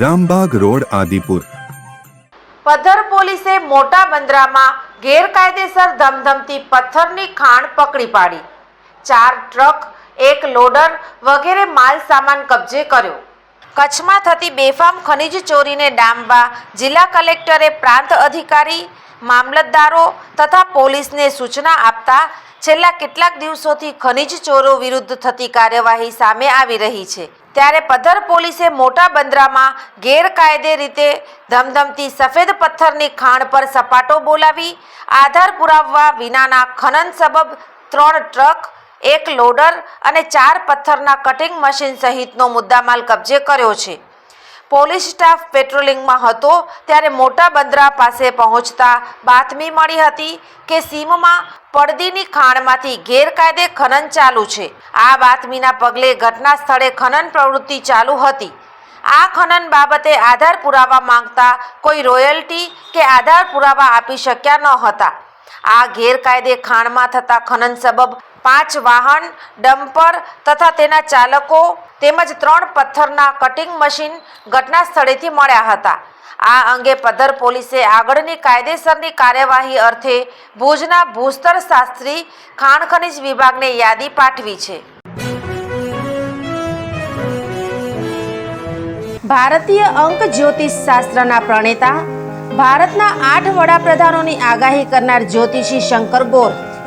Rambag road, Adipur. પથ્થર પોલીસે મોટા બંદરામાં ગેરકાયદેસર ધમધમતી પથ્થરની ખાણ પકડી પાડી. ચાર ટ્રક, એક લોડર વગેરે માલ સામાન કબજે કર્યો. કચ્છમાં થતી બેફામ ખનીજ ચોરીને ડામવા જિલ્લા કલેક્ટરે પ્રાંત અધિકારી મામલતદારો તથા પોલીસને સૂચના આપતા છેલ્લા કેટલાક દિવસોથી ખનીજ ચોરો વિરુદ્ધ થતી કાર્યવાહી સામે આવી રહી છે. ત્યારે પધર પોલીસે મોટા બંદરામાં ગેરકાયદે રીતે ધમધમતી સફેદ પથ્થરની ખાણ પર સપાટો બોલાવી, આધાર પુરાવવા વિનાના ખનન સબબ ત્રણ ટ્રક, એક લોડર અને ચાર પથ્થરના કટિંગ મશીન સહિતનો મુદ્દામાલ કબજે કર્યો છે. પોલીસ સ્ટાફ પેટ્રોલિંગમાં હતો ત્યારે મોટા બંદરા પાસે પહોંચતા બાતમી મળી હતી કે સીમમાં પડદીની ખાણમાંથી ગેરકાયદે ખનન ચાલુ છે. આ બાતમીના પગલે ઘટના સ્થળે ખનન પ્રવૃત્તિ ચાલુ હતી. આ ખનન બાબતે આધાર પુરાવા માંગતા કોઈ રોયલ્ટી કે આધાર પુરાવા આપી શક્યા ન હતા. આ ગેરકાયદે ખાણમાં થતા ખનન સબબ પાંચ વાહન, ડમ્પર તથા તેના ચાલકો તેમજ ત્રણ પથ્થરના કટિંગ મશીન ઘટના સ્થળેથી મળ્યા હતા. આ અંગે પધર પોલીસે આગળની કાયદેસરની કાર્યવાહી અર્થે ભુજના ભૂસ્તર શાસ્ત્રી ખાણ ખનિજ વિભાગને યાદી પાઠવી છે. ભારતીય અંક જ્યોતિષ શાસ્ત્રના પ્રણેતા, ભારતના આઠ વડાપ્રધાનોની આગાહી કરનાર જ્યોતિષી શંકર ગોર